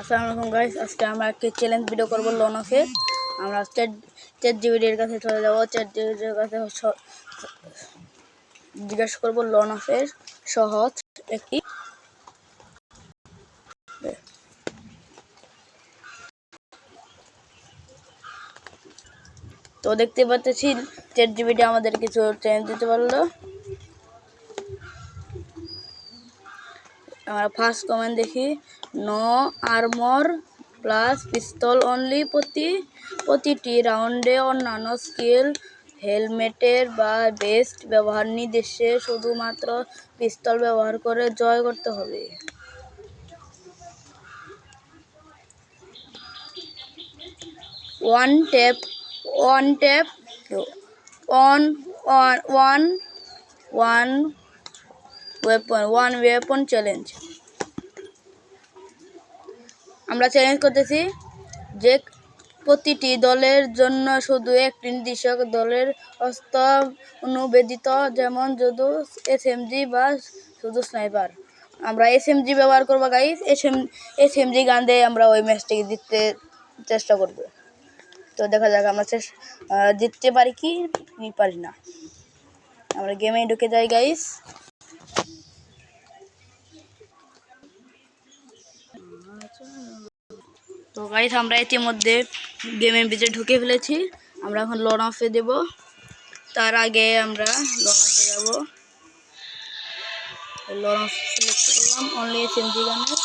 আসসালামু আলাইকুম গাইস আজকে আমরা একটি চ্যালেঞ্জ ভিডিও করব লোন অফে আমরা চ্যাট চ্যাট জিবিডির কাছে চলে যাব। চ্যাট জিবিডির কাছে জিজ্ঞাসা করব লোন অফের সহজ একটি। তো দেখতে পাচ্ছি চ্যাট জিবিটি আমাদের কিছু চ্যালেঞ্জ দিতে পারল। আমরা ফার্স্ট কমেন্ট দেখি। No armour plus pistol only প্রতি, প্রতিটি রাউন্ডে অন্যান্য স্কিল হেলমেটের বা বেস্ট ব্যবহার নির্দেশে শুধুমাত্র পিস্তল ব্যবহার করে জয় করতে হবে। One tap one tap on one one weapon one weapon challenge আমরা চ্যালেঞ্জ করতেছি যে প্রতিটি দলের জন্য শুধু একটি নির্দিষ্ট দলের অস্ত্র অনুবেদিত, যেমন শুধু এসএমজি বা শুধু স্নাইপার আমরা এসএমজি ব্যবহার করব গাইস এসএম এসএমজি গান দিয়ে আমরা ওই ম্যাচটিকে জিততে চেষ্টা করব। তো দেখা যাক আমরা জিততে পারি কি, পারি না। আমরা গেমে ঢুকে যাই গাইস তো গাইস আমরা ইতিমধ্যে গেমের ভিতরে ঢুকে ফেলেছি। আমরা এখন লন অফে দেব। তার আগে আমরা লন অফে যাব। লন অফ সিলেক্ট করলাম অনলি এসএমজি গানের।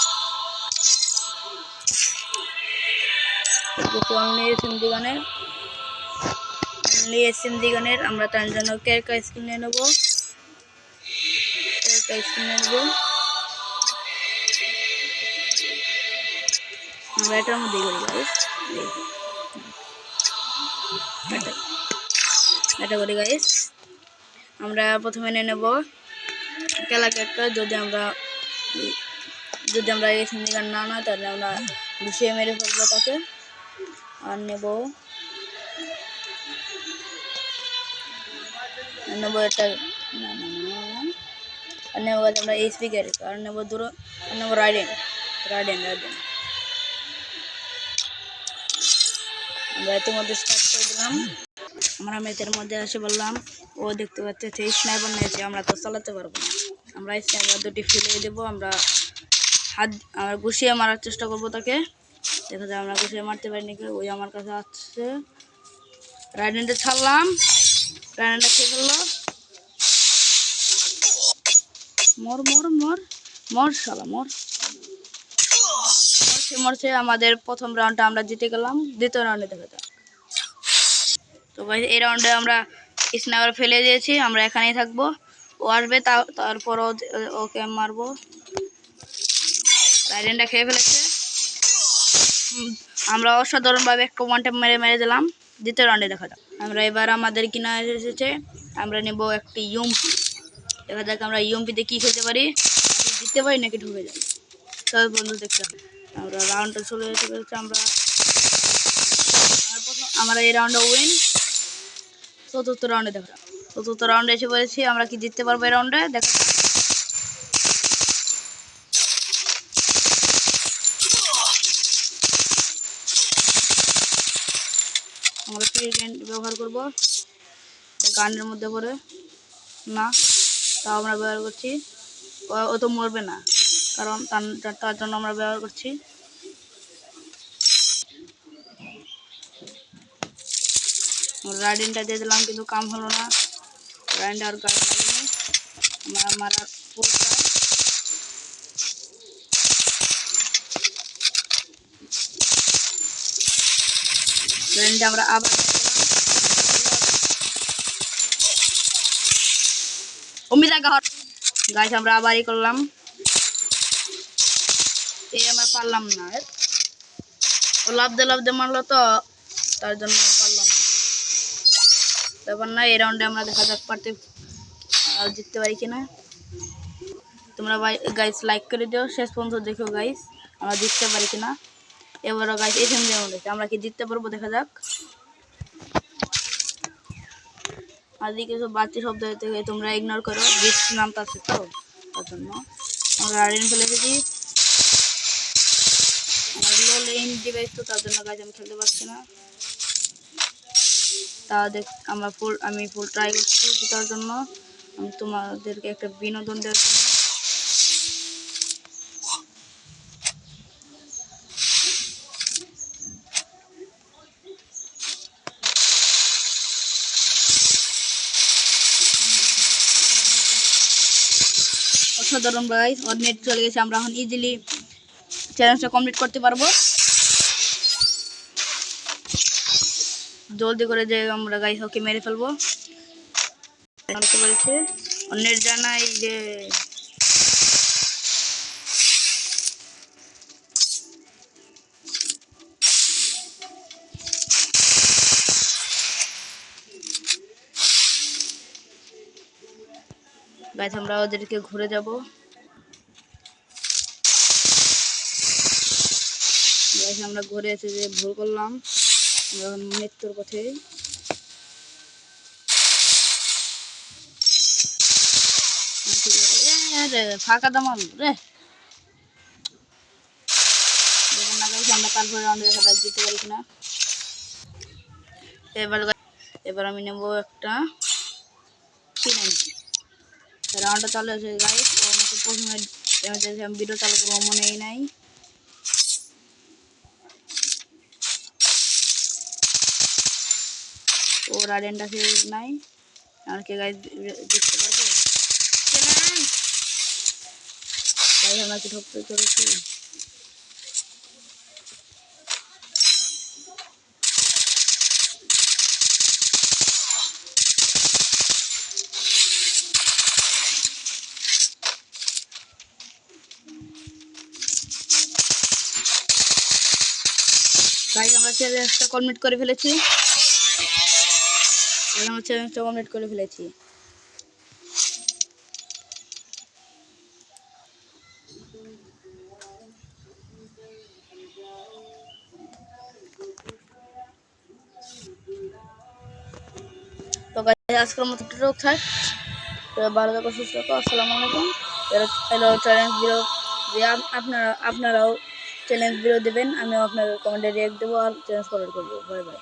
অনলি এসএমজি গানের। অনলি এসএমজি গানের আমরা তার জন্য ক্যারকা স্ক্রিন নিয়ে নেব। ক্যারকা স্ক্রিন নিয়ে নেব। আমরা এটার মধ্যেই করি গাইস এটা এটা করি গাইস আমরা প্রথমে নিয়ে নেব কেলা কেকটা যদি আমরা যদি আমরা এই হিন্দি গান না না তাহলে আমরা ঘুষিয়ে মেরে ফেলব তাকে আর নেব আর নেব এটা না না না না। আর নেব গাছ আমরা এই স্পিকার আর নেব দূর আর নেব রাইডেন রাইডেন রাইডেন আমরা মধ্যে স্টার্ট করে দিলাম। আমরা ম্যাচের মধ্যে এসে বললাম, ও দেখতে পাচ্ছে সেই স্নাইপার নিয়েছে আমরা তো চালাতে পারব না। আমরা স্নাইপার দুটি ফেলে দেবো, আমরা হাত, আমরা গুছিয়ে মারার চেষ্টা করব তাকে। দেখা যায় আমরা গুছিয়ে মারতে পারি নাকি ওই আমার কাছে আসছে। রাইডেন্টে ছাড়লাম রাইডেন্টটা খেয়ে ফেলল। মর মর মর মর শালা, মর। মরছে মরছে, আমাদের প্রথম রাউন্ডটা আমরা জিতে গেলাম, দ্বিতীয় রাউন্ডে দেখা যাক তো ভাই এই রাউন্ডে আমরা স্নাইপার ফেলে দিয়েছি, আমরা এখানেই থাকব। ও আসবে তারপর ওকে মারবো। রাইডেনটা খেয়ে ফেলেছে। আমরা অসাধারণভাবে একটা ওয়ান টাইম মেরে মেরে দিলাম। দ্বিতীয় রাউন্ডে দেখা যাক আমরা এবার আমাদের কিনা এসেছে, আমরা নেব একটি ইউমপি দেখা যাক আমরা ইউমপিতে কী খেলতে পারি। জিততে পারি নাকি ঢুকে যাই। তবে বন্ধু, দেখতে হবে। আমরা রাউন্ডটা চলে যেতে পেরেছি আমরা। আমরা এই রাউন্ডে উইন চতুর্থ রাউন্ডে দেখা। চতুর্থ রাউন্ডে এসে পড়েছি, আমরা কি জিততে পারব এই রাউন্ডে দেখা। আমরা ফ্রি ব্যবহার করব। গানের মধ্যে পড়ে। না, তাও আমরা ব্যবহার করছি। ও তো মরবে না। কারণ তার- জন্য আমরা ব্যবহার করছি। রাইডিংটা দিয়ে দিলাম, কিন্তু কাম হলো না। রাইডিং আর গাড়ি লাগেনি আমার মারার পুরোটা রাইডিংটা আমরা আবার। অমিতা গাহর গাছ আমরা আবারই করলাম। এই আমরা পারলাম না ও লাভদে লাভদে মারলো তো, তার জন্য পারলাম না। ব্যাপার না, এই রাউন্ডে আমরা দেখা যাক পারতে জিততে পারি কিনা। তোমরা গাইস লাইক করে দিও, শেষ পর্যন্ত দেখো গাইস আমরা জিততে পারি কিনা। এবারও গাইস এখান দিয়ে রয়েছে আমরা কি জিততে পারব দেখা যাক। আর যদি কিছু বাড়তি শব্দ হতে, তোমরা ইগনোর করো বৃষ্টি নামটা আছে তো, তার জন্য। আমরা রাডিন ফেলে এসেছি আমার লো লেন ডিভাইস তো তার জন্য গাছ আমি খেলতে পারছি না। তা দেখ, আমরা ফুল আমি ফুল ট্রাই করছি জেতার জন্য। আমি তোমাদেরকে একটা বিনোদন দেওয়ার জন্য। অসাধারণ ভাই ওর নেট চলে গেছে, আমরা এখন ইজিলি চ্যালেঞ্জটা কমপ্লিট করতে পারব। জলদি করে যে আমরা গাইস ওকে মেরে ফেলব। পেরেছে অন্যের জানাই যে গাইস আমরা ওদেরকে ঘুরে যাব। গাইস আমরা ঘুরে এসে যে ভুল করলাম মৃত্যুর পথে। ফাঁকা দামাল রে। আমরা তারপরে রাউন্ডে যাক জিতে পারি কিনা। এবার এবার আমি নেব একটা রাউন্ডটা প্রথমে আমি ভিডিও চালু করব, মনেই নাই। আরেন্ট আছে নাই। আর কে গাইস জিততে পারব? গাইস আমরা কি ঠকতে চলেছি। গাইস আমরা চ্যালেঞ্জটা কমপ্লিট করে ফেলেছি। গাইস, আমরা চ্যালেঞ্জটা কমপ্লিট করে ফেলেছি। তো আজকের মতো টুকটাক থাক। ভালো থাকো সুস্থ থাকো আসসালামু আলাইকুম। এলো চ্যালেঞ্জ ভিডিও আপনারা আপনারাও চ্যালেঞ্জ ভিডিও দেবেন আমিও আপনার কমেন্টে রিয়াক্ট দেবো আর চ্যালেঞ্জ কমেন্ট করব। Bye bye